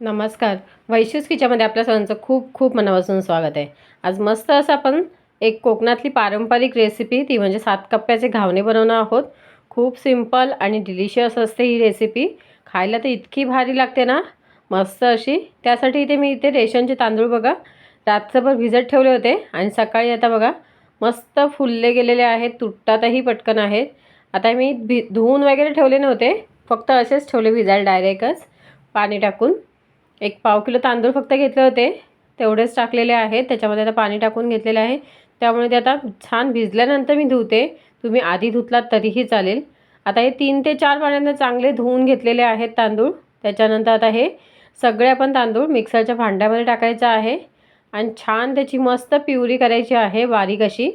नमस्कार. वैशिष किचनमध्ये आपल्या सर्वांचं खूप खूप मनापासून स्वागत आहे. आज मस्त असं आपण एक कोकणातली पारंपरिक रेसिपी ती म्हणजे सात कप्प्याचे घावणे बनवणार आहोत. खूप सिंपल आणि डिलिशियस असते ही रेसिपी खायला तर इतकी भारी लागते ना? मस्त अशी. त्यासाठी इथे मी इथे रेशनचे तांदूळ बघा. रात्रभर भिजत ठेवले होते आणि सकाळी आता बघा मस्त फुलले गेलेले आहेत. तुटतातही पटकन आहेत. आता मी भि धुवून वगैरे ठेवले नव्हते. फक्त असेच ठेवले भिजायला डायरेक्टच पाणी टाकून. एक पाव किलो तांदूळ फक्त घेतले होते. तेवढेच टाकलेले आहेत. त्याच्यामध्ये आता पाणी टाकून घेतलेले आहे. त्यामुळे ते आता छान भिजल्यानंतर मी धुते. तुम्ही आधी धुतलात तरीही चालेल. आता हे तीन ते चार पाण्यानं चांगले धुवून घेतलेले आहेत तांदूळ. त्याच्यानंतर आता हे सगळे आपण तांदूळ मिक्सरच्या भांड्यामध्ये टाकायचं आहे. आणि छान त्याची मस्त प्युरी करायची आहे बारीक अशी.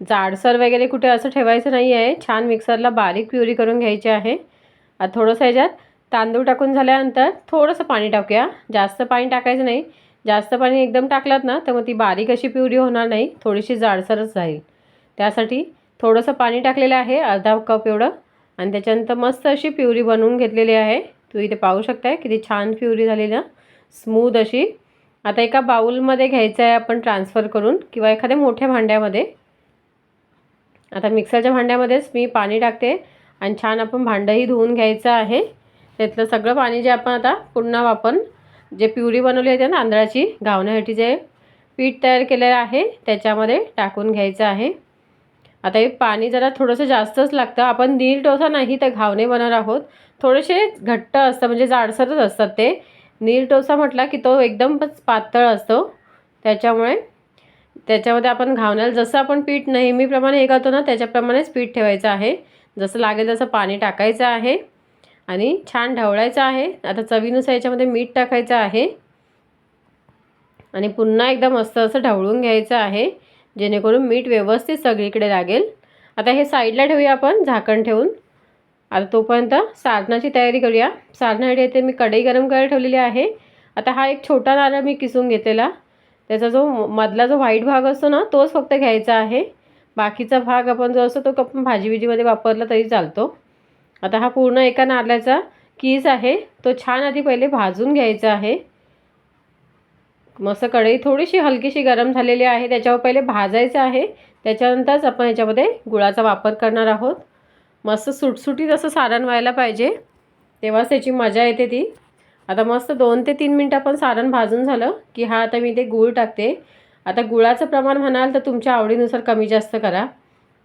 जाडसर वगैरे कुठे असं ठेवायचं नाही आहे छान मिक्सरला बारीक प्युरी करून घ्यायची आहे. थोडंसं ह्याच्यात तांदूळ टाकून झाल्यानंतर थोडंसं पाणी टाकूया. जास्त पाणी टाकायचं नाही. जास्त पाणी एकदम टाकलात ना तर मग ती बारीक अशी पिवरी होणार नाही. थोडीशी जाडसरच राहील. त्यासाठी थोडंसं पाणी टाकलेलं आहे अर्धा कप एवढं. आणि त्याच्यानंतर मस्त अशी प्युरी बनवून घेतलेली आहे. तू इथे पाहू शकताय किती छान प्युरी झालेली ना. स्मूद अशी. आता एका बाऊलमध्ये घ्यायचं आहे आपण ट्रान्सफर करून किंवा एखाद्या मोठ्या भांड्यामध्ये. आता मिक्सरच्या भांड्यामध्येच मी पाणी टाकते. आणि छान आपण भांडंही धुवून घ्यायचं आहे. त्यातलं सगळं पाणी जे आपण आता पुन्हा आपण जे प्युरी बनवली होती ना तांदळाची घावण्यासाठी जे पीठ तयार केलेलं आहे त्याच्यामध्ये टाकून घ्यायचं आहे. आता हे पाणी जरा थोडंसं जास्तच लागतं. आपण नील डोसा नाही तर घावणे बनवणार आहोत. थोडेसे घट्ट असतं म्हणजे जाडसरच असतात ते. नील डोसा म्हटला की तो एकदमच पातळ असतो. त्याच्यामुळे त्याच्यामध्ये आपण घावण्याला जसं आपण पीठ नेहमीप्रमाणे हे करतो ना त्याच्याप्रमाणेच पीठ ठेवायचं आहे. जसं लागेल तसं पाणी टाकायचं आहे. आणि छान ढवळायचं आहे. आता चवीनुसार याच्यामध्ये मीठ टाकायचं आहे. आणि पुन्हा एकदा मस्त असं ढवळून घ्यायचं आहे जेणेकरून मीठ व्यवस्थित सगळीकडे लागेल. आता हे साईडला ठेवूया आपण झाकण ठेवून. आता तोपर्यंत सारणाची तयारी करूया. सारणासाठी येते मी कढई गरम करायला ठेवलेली आहे. आता हा एक छोटा नारळ मी किसून घेतलेला. त्याचा जो मधला जो व्हाईट भाग असतो ना तोच फक्त घ्यायचा आहे. बाकीचा भाग आपण जो असतो तो आपण भाजी बिजीमध्ये वापरला तरी चालतो. आता हा पूर्ण एका नारळाचा कीस आहे. तो छान आधी पहिले भाजून घ्यायचा आहे. मस्त कढई थोडीशी हलकीशी गरम झालेली आहे. त्याच्यावर पहिले भाजायचं आहे. त्याच्यानंतरच आपण याच्यामध्ये गुळाचा वापर करणार आहोत. मस्त सुटसुटीत असं सारण व्हायला पाहिजे. तेव्हाच त्याची मजा येते ती. आता मस्त दोन ते तीन मिनटं आपण सारण भाजून झालं की हा आता मी ते गूळ टाकते. आता गुळाचं प्रमाण म्हणाल तर तुमच्या आवडीनुसार कमी जास्त करा.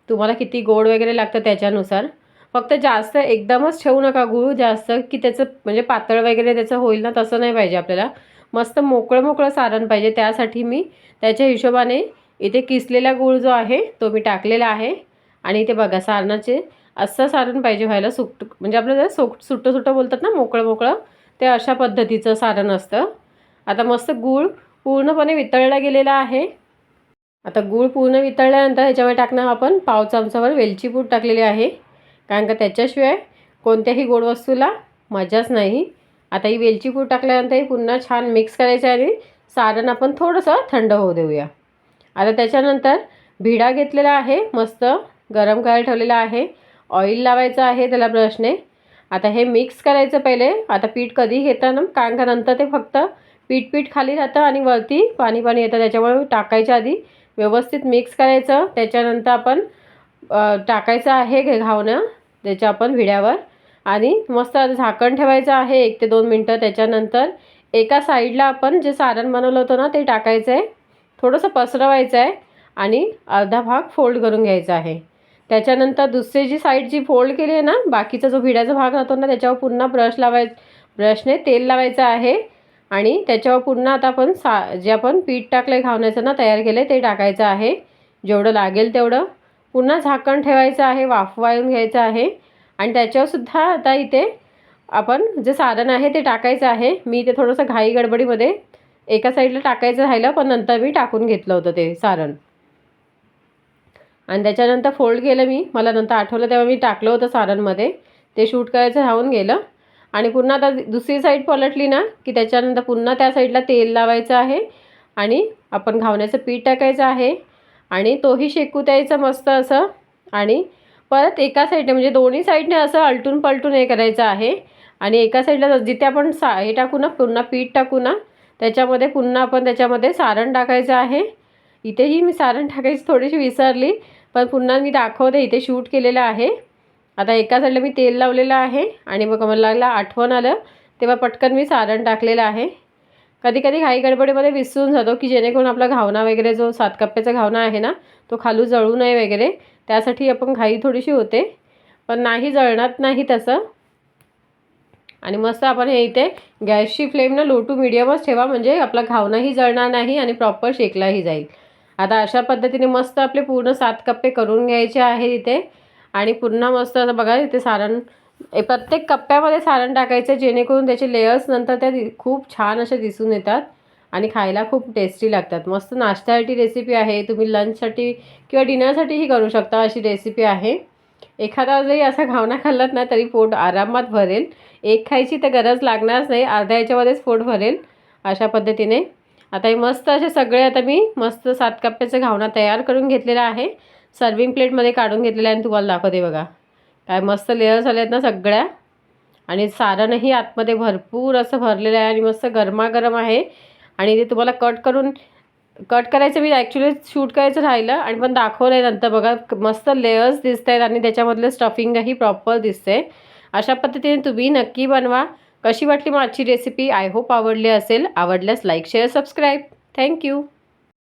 तुम्हाला किती गोड वगैरे लागतं त्याच्यानुसार. फक्त जास्त एकदमच ठेवू नका गूळ जास्त की त्याचं म्हणजे पातळ वगैरे त्याचं होईल ना तसं नाही पाहिजे आपल्याला. मस्त मोकळं मोकळं सारण पाहिजे. त्यासाठी मी त्याच्या हिशोबाने इथे किसलेला गूळ जो आहे तो मी टाकलेला आहे. आणि इथे बघा सारणाचे असं सारण पाहिजे व्हायला सुट म्हणजे आपलं सोक सुट्टं सुट्टं बोलतात ना मोकळं मोकळं ते अशा पद्धतीचं सारण असतं. आता मस्त गूळ पूर्णपणे वितळला गेलेला आहे. आता गूळ पूर्ण वितळल्यानंतर ह्याच्यामध्ये टाकणार आपण पाव चमचावर वेलची पूड टाकलेली आहे. कारण का त्याच्याशिवाय कोणत्याही गोड वस्तूला मजाच नाही. आता ही वेलची पूड टाकल्यानंतर ही पुन्हा छान मिक्स करायचं आणि सारण आपण थोडंसं थंड होऊ देऊया. आता त्याच्यानंतर भिडा घेतलेला आहे मस्त गरम करायला ठेवलेला आहे. ऑइल लावायचं आहे त्याला ब्रशने आता हे मिक्स करायचं पहिले. आता पीठ कधी घेताना कारण का नंतर ते फक्त पीठ पीठ खाली राहतं आणि वरती पाणी पाणी येतं. त्याच्यामुळे टाकायच्या आधी व्यवस्थित मिक्स करायचं. त्याच्यानंतर आपण टाकायचं आहे घे घावणं त्याच्या आपण विड्यावर. आणि मस्त झाकण ठेवायचं आहे एक ते दोन मिनटं. त्याच्यानंतर एका साईडला आपण जे सारण बनवलं होतं ना ते टाकायचं आहे थोडंसं पसरवायचं आहे आणि अर्धा भाग फोल्ड करून घ्यायचा आहे. त्याच्यानंतर दुसरी जी साईड जी फोल्ड केली आहे ना बाकीचा जो भिड्याचा भाग राहतो ना त्याच्यावर पुन्हा ब्रश लावाय ब्रशने तेल लावायचं आहे. आणि त्याच्यावर पुन्हा आता आपण सा जे आपण पीठ टाकलं आहे घावण्याचं ना तयार केलं आहे ते टाकायचं आहे. जेवढं लागेल तेवढं. पुन्हा झाकण ठेवायचं आहे वाफवायून घ्यायचं आहे. आणि त्याच्यावरसुद्धा आता इथे आपण जे सारण आहे ते टाकायचं आहे. मी ते थोडंसं घाई गडबडीमध्ये एका साईडला टाकायचं राहिलं पण नंतर मी टाकून घेतलं होतं ते सारण. आणि त्याच्यानंतर फोल्ड केलं मी. मला नंतर आठवलं तेव्हा मी टाकलं होतं सारणमध्ये. ते शूट करायचं राहून गेलं. आणि पुन्हा आता दुसरी साईड पलटली ना की त्याच्यानंतर पुन्हा त्या साईडला तेल लावायचं आहे. आणि आपण घावण्याचं पीठ टाकायचं आहे. आणि तोही शेकू द्यायचा मस्त असं. आणि परत एका साईडने म्हणजे दोन्ही साईडने असं अलटून पलटून हे करायचं आहे. आणि एका साईडला जिथे आपण सा हे टाकू ना पुन्हा पीठ टाकू ना त्याच्यामध्ये पुन्हा आपण त्याच्यामध्ये सारण टाकायचं आहे. इथेही मी सारण टाकायची थोडीशी विसरली पण पुन्हा मी दाखवते इथे शूट केलेलं आहे. आता एका साईडला मी तेल लावलेलं आहे. आणि मग मला लागला आठवण आलं तेव्हा पटकन मी सारण टाकलेलं आहे. कधी कधी घाई गडबडीमध्ये विसरून जातो की जेणेकरून आपला घावना वगैरे जो सात कप्प्याचा घावना आहे ना तो खालू जळू नये वगैरे त्यासाठी आपण घाई थोडीशी होते. पण नाही जळणार नाही तसं. आणि मस्त आपण हे इथे गॅसची फ्लेम ना लो टू मिडियमच ठेवा म्हणजे आपला घावनाही जळणार नाही आणि प्रॉपर शेकलाही जाईल. आता अशा पद्धतीने मस्त आपले पूर्ण सात कप्पे करून घ्यायचे आहे इथे. आणि पुन्हा मस्त असं बघा इथे सारण प्रत्येक कप्प्यामध्ये सारण टाकायचं जेणेकरून त्याचे लेयर्स नंतर त्या खूप छान असे दिसून येतात आणि खायला खूप टेस्टी लागतात. मस्त नाश्त्यासाठी रेसिपी आहे. तुम्ही लंचसाठी किंवा डिनरसाठीही करू शकता अशी रेसिपी आहे. एखादा जरी असा घावना खाल्लात ना तरी पोट आरामात भरेल. एक खायची तर गरज लागणारच नाही. अर्ध्या याच्यामध्येच पोट भरेल अशा पद्धतीने. आता हे मस्त असे सगळे आता मी मस्त सात कप्प्याचं घावना तयार करून घेतलेला आहे. सर्विंग प्लेटमध्ये काढून घेतलेला आहे आणि तुम्हाला दाखवते बघा. काय मस्त लेअर्स आले आहेत ना सगळ्या. आणि सारणही आतमध्ये भरपूर असं भरलेलं आहे आणि मस्त गरमागरम आहे. आणि ते तुम्हाला कट करून कट करायचं मी ॲक्च्युली शूट करायचं राहिलं आणि पण दाखवलं आहे नंतर. बघा मस्त लेअर्स दिसत आहेत आणि त्याच्यामधलं स्टफिंगही प्रॉपर दिसते अशा पद्धतीने तुम्ही नक्की बनवा. कशी वाटली माझी रेसिपी आय होप आवडली असेल. आवडल्यास लाईक शेअर सबस्क्राईब थँक्यू